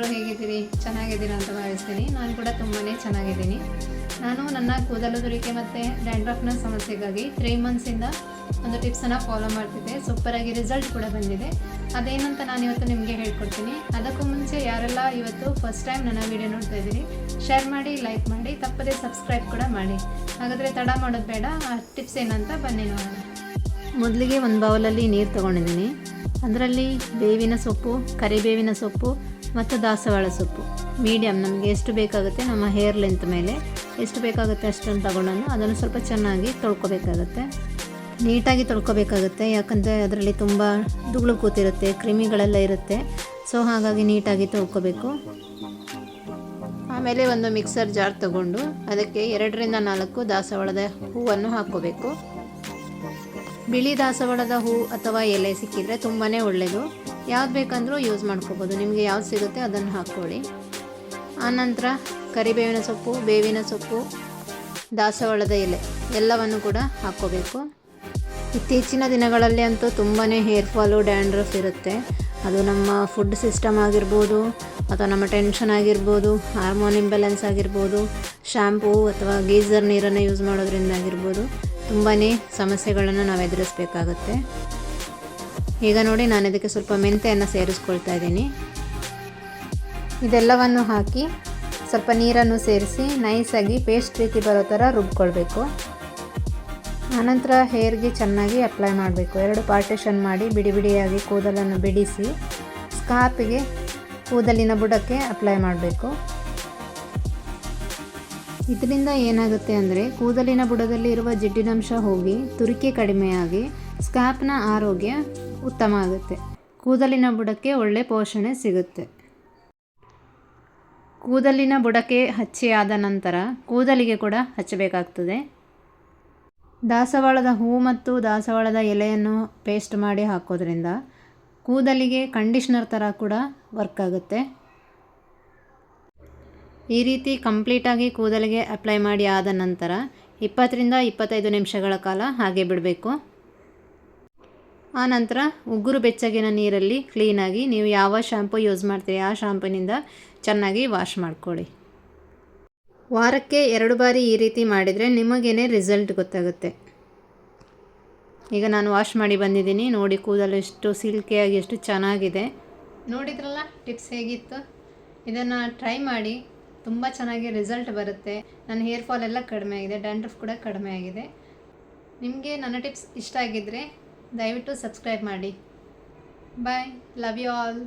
ಎಲ್ಲರೂ ಹೇಗಿದ್ದೀರಿ? ಚೆನ್ನಾಗಿದ್ದೀರಾ ಅಂತ ಭಾವಿಸ್ತೀನಿ. ನಾನು ಕೂಡ ತುಂಬಾ ಚೆನ್ನಾಗಿದ್ದೀನಿ. ನಾನು ನನ್ನ ಕೂದಲುದುರಿಕೆ ಮತ್ತು ಡ್ಯಾಂಡ್ರಫ್ನ ಸಮಸ್ಯೆಗಾಗಿ ತ್ರೀ ಮಂತ್ಸಿಂದ ಒಂದು ಟಿಪ್ಸನ್ನು ಫಾಲೋ ಮಾಡ್ತಿದ್ದೆ. ಸೂಪರಾಗಿ ರಿಸಲ್ಟ್ ಕೂಡ ಬಂದಿದೆ. ಅದೇನಂತ ನಾನು ಇವತ್ತು ನಿಮಗೆ ಹೇಳ್ಕೊಡ್ತೀನಿ. ಅದಕ್ಕೂ ಮುಂಚೆ ಯಾರೆಲ್ಲ ಇವತ್ತು ಫಸ್ಟ್ ಟೈಮ್ ನನ್ನ ವಿಡಿಯೋ ನೋಡ್ತಾ ಇದ್ದೀರಿ ಶೇರ್ ಮಾಡಿ ಲೈಕ್ ಮಾಡಿ, ತಪ್ಪದೇ ಸಬ್ಸ್ಕ್ರೈಬ್ ಕೂಡ ಮಾಡಿ. ಹಾಗಾದರೆ ತಡ ಮಾಡೋದು ಬೇಡ. ಆ ಟಿಪ್ಸ್ ಏನಂತ ಬನ್ನಿ ನೋಡೋಣ. ಮೊದಲಿಗೆ ಒಂದು ಬೌಲಲ್ಲಿ ನೀರು ತೊಗೊಂಡಿದ್ದೀನಿ. ಅದರಲ್ಲಿ ಬೇವಿನ ಸೊಪ್ಪು, ಕರಿಬೇವಿನ ಸೊಪ್ಪು ಮತ್ತು ದಾಸವಾಳ ಸೊಪ್ಪು. ಮೀಡಿಯಮ್ ನಮಗೆ ಎಷ್ಟು ಬೇಕಾಗುತ್ತೆ, ನಮ್ಮ ಹೇರ್ ಲೆಂತ್ ಮೇಲೆ ಎಷ್ಟು ಬೇಕಾಗುತ್ತೆ ಅಷ್ಟನ್ನು ತಗೊಂಡು ಅದನ್ನು ಸ್ವಲ್ಪ ಚೆನ್ನಾಗಿ ತೊಳ್ಕೊಬೇಕಾಗುತ್ತೆ. ನೀಟಾಗಿ ತೊಳ್ಕೊಬೇಕಾಗುತ್ತೆ, ಯಾಕಂದರೆ ಅದರಲ್ಲಿ ತುಂಬ ದುಗಳು ಕೂತಿರುತ್ತೆ, ಕ್ರಿಮಿಗಳೆಲ್ಲ ಇರುತ್ತೆ. ಸೊ ಹಾಗಾಗಿ ನೀಟಾಗಿ ತೊಳ್ಕೊಬೇಕು. ಆಮೇಲೆ ಒಂದು ಮಿಕ್ಸರ್ ಜಾರ್ ತಗೊಂಡು ಅದಕ್ಕೆ ಎರಡರಿಂದ ನಾಲ್ಕು ದಾಸವಾಳದ ಹೂವನ್ನು ಹಾಕ್ಕೋಬೇಕು. ಬಿಳಿ ದಾಸವಾಳದ ಹೂ ಅಥವಾ ಎಲೆ ಸಿಕ್ಕಿದರೆ ತುಂಬಾ ಒಳ್ಳೆಯದು. ಯಾವ್ದು ಬೇಕಂದ್ರೂ ಯೂಸ್ ಮಾಡ್ಕೋಬೋದು. ನಿಮಗೆ ಯಾವ್ದು ಸಿಗುತ್ತೆ ಅದನ್ನು ಹಾಕ್ಕೊಳ್ಳಿ. ಆನಂತರ ಕರಿಬೇವಿನ ಸೊಪ್ಪು, ಬೇವಿನ ಸೊಪ್ಪು, ದಾಸವಾಳದ ಎಲೆ ಎಲ್ಲವನ್ನು ಕೂಡ ಹಾಕ್ಕೋಬೇಕು. ಇತ್ತೀಚಿನ ದಿನಗಳಲ್ಲಿ ಅಂತೂ ತುಂಬಾ ಹೇರ್ ಫಾಲು, ಡ್ಯಾಂಡ್ರಫ್ ಇರುತ್ತೆ. ಅದು ನಮ್ಮ ಫುಡ್ ಸಿಸ್ಟಮ್ ಆಗಿರ್ಬೋದು, ಅಥವಾ ನಮ್ಮ ಟೆನ್ಷನ್ ಆಗಿರ್ಬೋದು, ಹಾರ್ಮೋನ್ ಇಂಬ್ಯಾಲೆನ್ಸ್ ಆಗಿರ್ಬೋದು, ಶ್ಯಾಂಪೂ ಅಥವಾ ಗೀಝರ್ ನೀರನ್ನು ಯೂಸ್ ಮಾಡೋದ್ರಿಂದ ಆಗಿರ್ಬೋದು ತುಂಬಾ ಸಮಸ್ಯೆಗಳನ್ನು ನಾವು ಎದುರಿಸಬೇಕಾಗುತ್ತೆ ಈಗ ನೋಡಿ ನಾನು ಇದಕ್ಕೆ ಸ್ವಲ್ಪ ಮೆಂತೆಯನ್ನು ಸೇರಿಸ್ಕೊಳ್ತಾ ಇದ್ದೀನಿ. ಇದೆಲ್ಲವನ್ನು ಹಾಕಿ ಸ್ವಲ್ಪ ನೀರನ್ನು ಸೇರಿಸಿ ನೈಸಾಗಿ ಪೇಸ್ಟ್ ರೀತಿ ಬರೋ ಥರ ರುಬ್ಕೊಳ್ಬೇಕು. ಆನಂತರ ಹೇರ್ಗೆ ಚೆನ್ನಾಗಿ ಅಪ್ಲೈ ಮಾಡಬೇಕು. ಎರಡು ಪಾರ್ಟಿಷನ್ ಮಾಡಿ ಬಿಡಿ ಬಿಡಿಯಾಗಿ ಕೂದಲನ್ನು ಬಿಡಿಸಿ ಸ್ಕಾಪಿಗೆ ಕೂದಲಿನ ಬುಡಕ್ಕೆ ಅಪ್ಲೈ ಮಾಡಬೇಕು. ಇದರಿಂದ ಏನಾಗುತ್ತೆ ಅಂದರೆ ಕೂದಲಿನ ಬುಡದಲ್ಲಿ ಇರುವ ಜಿಡ್ಡಿನಂಶ ಹೋಗಿ ತುರಿಕೆ ಕಡಿಮೆಯಾಗಿ ಸ್ಕ್ಯಾಪ್ನ ಆರೋಗ್ಯ ಉತ್ತಮ ಆಗುತ್ತೆ. ಕೂದಲಿನ ಬುಡಕ್ಕೆ ಒಳ್ಳೆ ಪೋಷಣೆ ಸಿಗುತ್ತೆ. ಕೂದಲಿನ ಬುಡಕ್ಕೆ ಹಚ್ಚಿ ಆದ ನಂತರ ಕೂದಲಿಗೆ ಕೂಡ ಹಚ್ಚಬೇಕಾಗ್ತದೆ. ದಾಸವಾಳದ ಹೂ ಮತ್ತು ದಾಸವಾಳದ ಎಲೆಯನ್ನು ಪೇಸ್ಟ್ ಮಾಡಿ ಹಾಕೋದ್ರಿಂದ ಕೂದಲಿಗೆ ಕಂಡೀಷ್ನರ್ ಥರ ಕೂಡ ವರ್ಕ್ ಆಗುತ್ತೆ. ಈ ರೀತಿ ಕಂಪ್ಲೀಟಾಗಿ ಕೂದಲಿಗೆ ಅಪ್ಲೈ ಮಾಡಿ ಆದ ನಂತರ ಇಪ್ಪತ್ತರಿಂದ ಇಪ್ಪತ್ತೈದು ನಿಮಿಷಗಳ ಕಾಲ ಹಾಗೆ ಬಿಡಬೇಕು. ಆ ನಂತರ ಉಗುರು ಬೆಚ್ಚಗಿನ ನೀರಲ್ಲಿ ಕ್ಲೀನಾಗಿ ನೀವು ಯಾವ ಶ್ಯಾಂಪು ಯೂಸ್ ಮಾಡ್ತೀರಿ, ಆ ಶ್ಯಾಂಪುನಿಂದ ಚೆನ್ನಾಗಿ ವಾಶ್ ಮಾಡ್ಕೊಳ್ಳಿ. ವಾರಕ್ಕೆ ಎರಡು ಬಾರಿ ಈ ರೀತಿ ಮಾಡಿದರೆ ನಿಮಗೇನೆ ರಿಸಲ್ಟ್ ಗೊತ್ತಾಗುತ್ತೆ. ಈಗ ನಾನು ವಾಶ್ ಮಾಡಿ ಬಂದಿದ್ದೀನಿ, ನೋಡಿ ಕೂದಲು ಎಷ್ಟು ಸಿಲ್ಕಿಯಾಗಿ ಎಷ್ಟು ಚೆನ್ನಾಗಿದೆ. ನೋಡಿದ್ರಲ್ಲ ಟಿಪ್ಸ್ ಹೇಗಿತ್ತು? ಇದನ್ನು ಟ್ರೈ ಮಾಡಿ ತುಂಬ ಚೆನ್ನಾಗಿ ರಿಸಲ್ಟ್ ಬರುತ್ತೆ. ನನ್ನ ಹೇರ್ ಫಾಲ್ ಎಲ್ಲ ಕಡಿಮೆ ಆಗಿದೆ ಡ್ಯಾಂಡ್ರಫ್ ಕೂಡ ಕಡಿಮೆ ಆಗಿದೆ. ನಿಮಗೆ ನನ್ನ ಟಿಪ್ಸ್ ಇಷ್ಟ ಆಗಿದ್ದರೆ ದಯವಿಟ್ಟು ಸಬ್ಸ್ಕ್ರೈಬ್ ಮಾಡಿ. Bye love you all